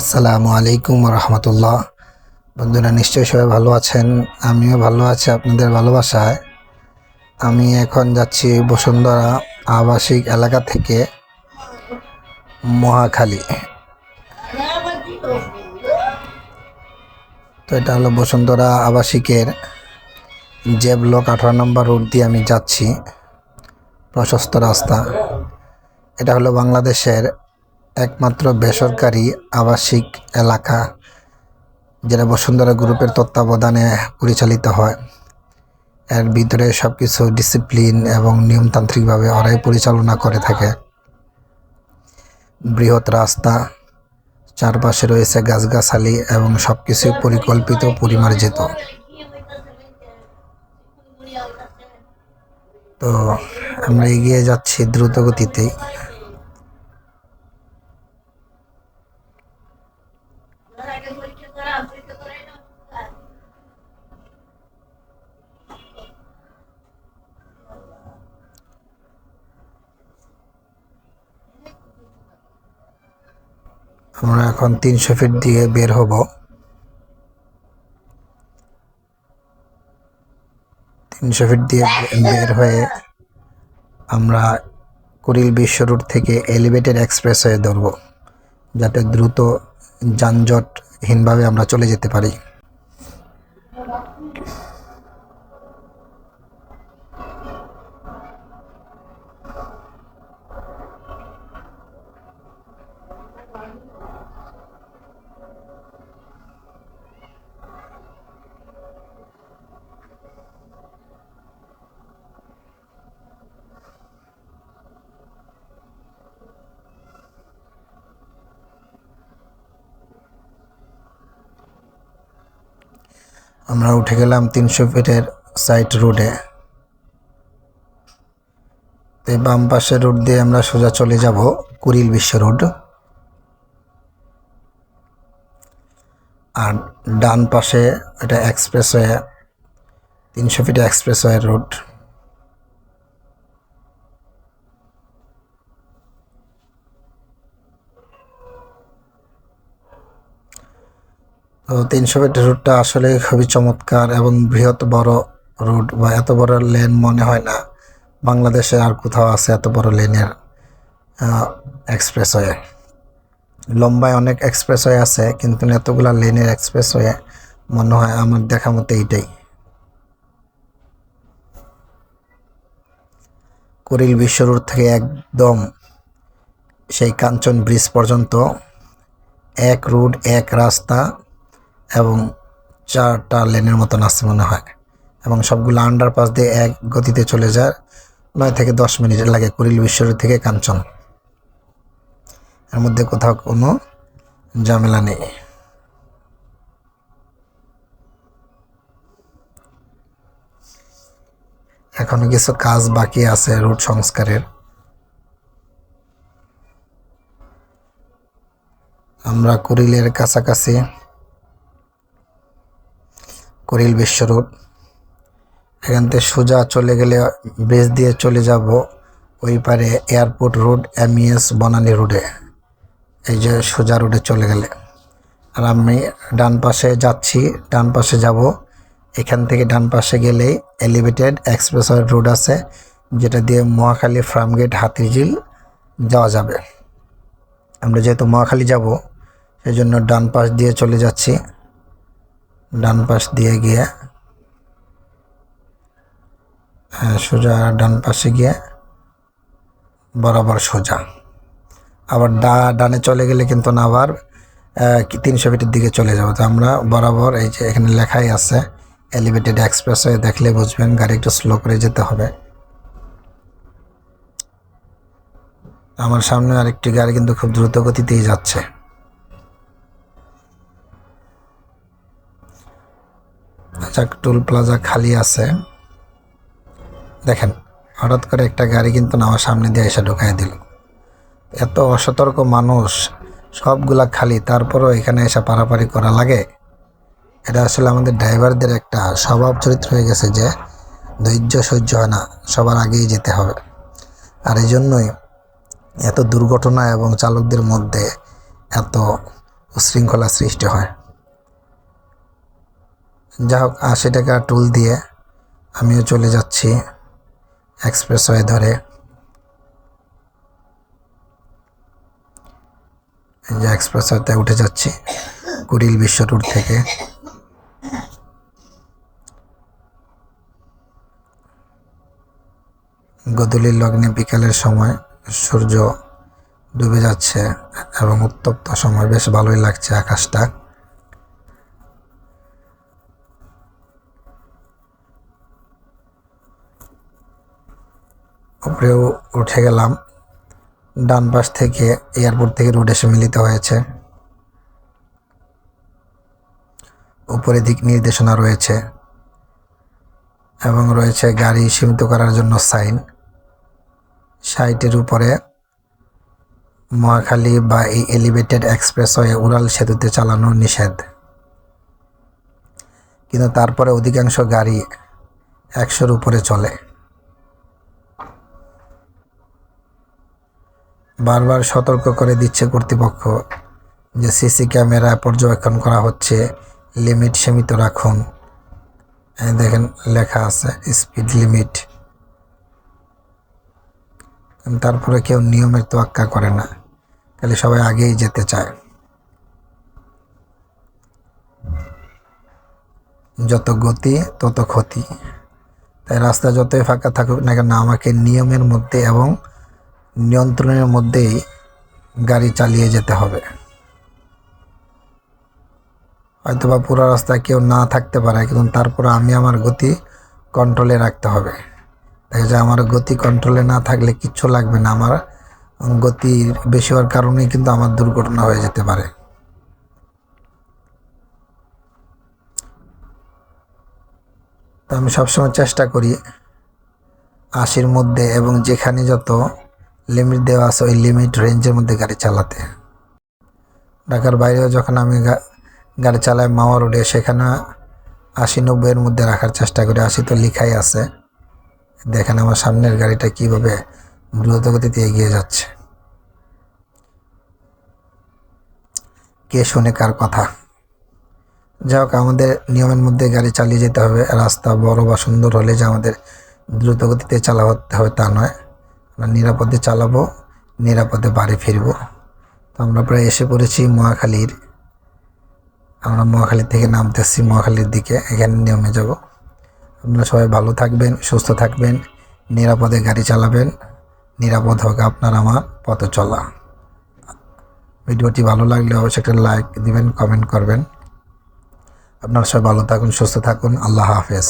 আসসালামু আলাইকুম রহমতুল্লাহ। বন্ধুরা, নিশ্চয়ই সবাই ভালো আছেন? আমিও ভালো আছি আপনাদের ভালোবাসায়। আমি এখন যাচ্ছি বসুন্ধরা আবাসিক এলাকা থেকে মহাখালী। তো এটা হলো বসুন্ধরা আবাসিকের যে ব্লক আঠারো নম্বর রোড দিয়ে আমি যাচ্ছি। প্রশস্ত রাস্তা। এটা হলো বাংলাদেশের একমাত্র বেসরকারি আবাসিক এলাকা, যেটা বসুন্ধরা গ্রুপের তত্ত্বাবধানে পরিচালিত হয়। এর ভিতরে সব কিছু ডিসিপ্লিন এবং নিয়মতান্ত্রিকভাবে ওরাই পরিচালনা করে থাকে। বৃহৎ রাস্তা, চারপাশে রয়েছে গাছগাছালি এবং সব কিছু পরিকল্পিত পরিমার্জিত। তো আমরা এগিয়ে যাচ্ছি দ্রুত গতিতেই আমরা এখন তিনশো ফিট দিয়ে বের হব। তিনশো ফিট দিয়ে বের হয়ে আমরা কুড়িল বিশ্ব রুট থেকে এলিভেটেড এক্সপ্রেস হয়ে ধরব, যাতে দ্রুত যানজটহীনভাবে আমরা চলে যেতে পারি। আমরা উঠে গেলাম তিনশো ফিটের সাইড রোডে তো এই বাম পাশের রোড দিয়ে আমরা সোজা চলে যাব কুরিল বিশ্ব রোড আর ডান পাশে এটা এক্সপ্রেসওয়ে তিনশো ফিট এক্সপ্রেসওয়ে রোড তো তিনশো ফিট রুটটা আসলে খুবই চমৎকার এবং বৃহৎ বড় রুট বা এত বড় লেন মনে হয় না। বাংলাদেশে আর কোথাও আছে এত বড় লেনের এক্সপ্রেসওয়ে লম্বায় অনেক এক্সপ্রেসওয়ে আছে, কিন্তু এতগুলা লেনের এক্সপ্রেসওয়ে মনে হয় আমার দেখা মতো এইটাই। কুড়িল বিশ্ব রোড থেকে একদম সেই কাঞ্চন ব্রিজ পর্যন্ত এক রুট এক রাস্তা এবং চারটা লেনের মতন আছে মনে হয়। এবং সবগুলো আন্ডারপাস দিয়ে এক গতিতে চলে যায়। নয় থেকে দশ মিনিট লাগে কুড়িল বিশ্ব রোড থেকে কাঞ্চন। এর মধ্যে কোথাও কোনো ঝামেলা নেই। এখনও কিছু কাজ বাকি আছে রুট সংস্কারের। আমরা কুড়িলের কাছাকাছি কুড়িল বিশ্ব রোড এখান থেকে সোজা চলে গেলে ব্রিজ দিয়ে চলে যাব ওই পারে এয়ারপোর্ট রোড এমইএস বনানী রোডে। এই যে সোজা রোডে চলে গেলে। আর আমি ডান পাশে যাচ্ছি, ডান পাশে যাব। এখান থেকে ডান পাশে গেলেই এলিভেটেড এক্সপ্রেস রোড আছে, যেটা দিয়ে মহাখালী ফার্মগেট, হাতিঝিল যাওয়া যাবে। আমরা যেহেতু মহাখালী যাব, সেই জন্য ডান পাশ দিয়ে চলে যাচ্ছি। ডান পাশ দিয়ে গিয়ে সোজা ডান পাশে গিয়ে বরাবর সোজা। আবার ডা, ডানে চলে গেলে কিন্তু না আবার তিনশো ফিটের দিকে চলে যাব। তো আমরা বরাবর এই যে এখানে লেখাই আছে এলিভেটেড এক্সপ্রেস হয়ে দেখলে বুঝবেন গাড়ি একটু স্লো করে যেতে হবে। আমার সামনে আরেকটি গাড়ি কিন্তু খুব দ্রুত গতিতেই যাচ্ছে। আচ্ছা টোল প্লাজা খালি আছে। দেখেন, হঠাৎ করে একটা গাড়ি কিন্তু আমার সামনে দিয়ে এসে ঢুকাই দিল। এত অসতর্ক মানুষ, সবগুলা খালি, তারপরও এখানে এসে পারাপারি করা লাগে? এটা আসলে আমাদের ড্রাইভারদের একটা স্বভাব চরিত্র হয়ে গেছে যে, ধৈর্য সহ্য হয় না, সবার আগেই যেতে হবে। আর এই জন্যই এত দুর্ঘটনা এবং চালকদের মধ্যে এত উশৃঙ্খলা সৃষ্টি হয়। যা হোক আশি টাকা টুল দিয়ে আমিও চলে যাচ্ছি এক্সপ্রেসওয়ে ধরে। যে এক্সপ্রেসওয়েতে উঠে যাচ্ছি কুড়িল বিশ্ব রোড থেকে। গধূলির লগ্নে বিকালের সময় সূর্য ডুবে যাচ্ছে এবং উত্তপ্ত সময়। বেশ ভালোই লাগছে আকাশটা। উপরেও উঠে গেলাম। ডান পাশ থেকে এয়ারপোর্ট থেকে রোড এসে মিলিত হয়েছে। উপরে দিক নির্দেশনা রয়েছে এবং রয়েছে গাড়ি সীমিত করার জন্য সাইন। সাইটের উপরে মহাখালী বা এই এলিভেটেড এক্সপ্রেস এক্সপ্রেসওয়ে উড়াল সেতুতে চালানো নিষেধ। কিন্তু তারপরে অধিকাংশ গাড়ি একশোর উপরে চলে। বারবার সতর্ক করে দিচ্ছে কর্তৃপক্ষ যে সিসি ক্যামেরা পর্যবেক্ষণ করা হচ্ছে, লিমিট সীমিত রাখুন। দেখেন লেখা আছে, স্পিড লিমিট। তারপরে কেউ নিয়মের তোয়াক্কা করে না, খালি সবাই আগেই যেতে চায়। যত গতি, তত ক্ষতি। তাই রাস্তা যতই ফাঁকা থাকুক না কেন, আমাকে নিয়মের মধ্যে এবং নিয়ন্ত্রণের মধ্যেই গাড়ি চালিয়ে যেতে হবে। হয়তোবা পুরো রাস্তায় কেউ না থাকতে পারে, কিন্তু তারপরে আমি আমার গতি কন্ট্রোলে রাখতে হবে। দেখা যায় আমার গতি কন্ট্রোলে না থাকলে কিচ্ছু লাগবে না, আমার গতি বেশি হওয়ার কারণেই কিন্তু আমার দুর্ঘটনা হয়ে যেতে পারে। তো আমি সবসময় চেষ্টা করি আশির মধ্যে এবং যেখানে যত লিমিট দেওয়া আছে, ওই লিমিট রেঞ্জের মধ্যে গাড়ি চালাতে। ঢাকার বাইরেও যখন আমি গাড়ি চালাই মাওয়া রোডে, সেখানে আশি নব্বইয়ের মধ্যে রাখার চেষ্টা করি। আশি তো লিখাই আছে। দেখেন আমার সামনের গাড়িটা কীভাবে দ্রুত গতিতে এগিয়ে যাচ্ছে। কে শুনে কার কথা? যাই হোক, আমাদের নিয়মের মধ্যে গাড়ি চালিয়ে যেতে হবে। রাস্তা বড় বা সুন্দর হলে যে আমাদের দ্রুত গতিতে চালাতে হবে তা নয়। আমরা নিরাপদে চালাবো, নিরাপদে বাড়ি ফিরবো। তো আমরা প্রায় এসে পড়েছি মহাখালীর। আমরা মহাখালী থেকে নামতেছি মহাখালীর দিকে, এখানে নেমে যাব। আপনারা সবাই ভালো থাকবেন, সুস্থ থাকবেন, নিরাপদে গাড়ি চালাবেন, নিরাপদ হোক আপনার আমার পথ চলা। ভিডিওটি ভালো লাগলে অবশ্যই একটা লাইক দিবেন, কমেন্ট করবেন। আপনারা সবাই ভালো থাকুন, সুস্থ থাকুন, আল্লাহ হাফেজ।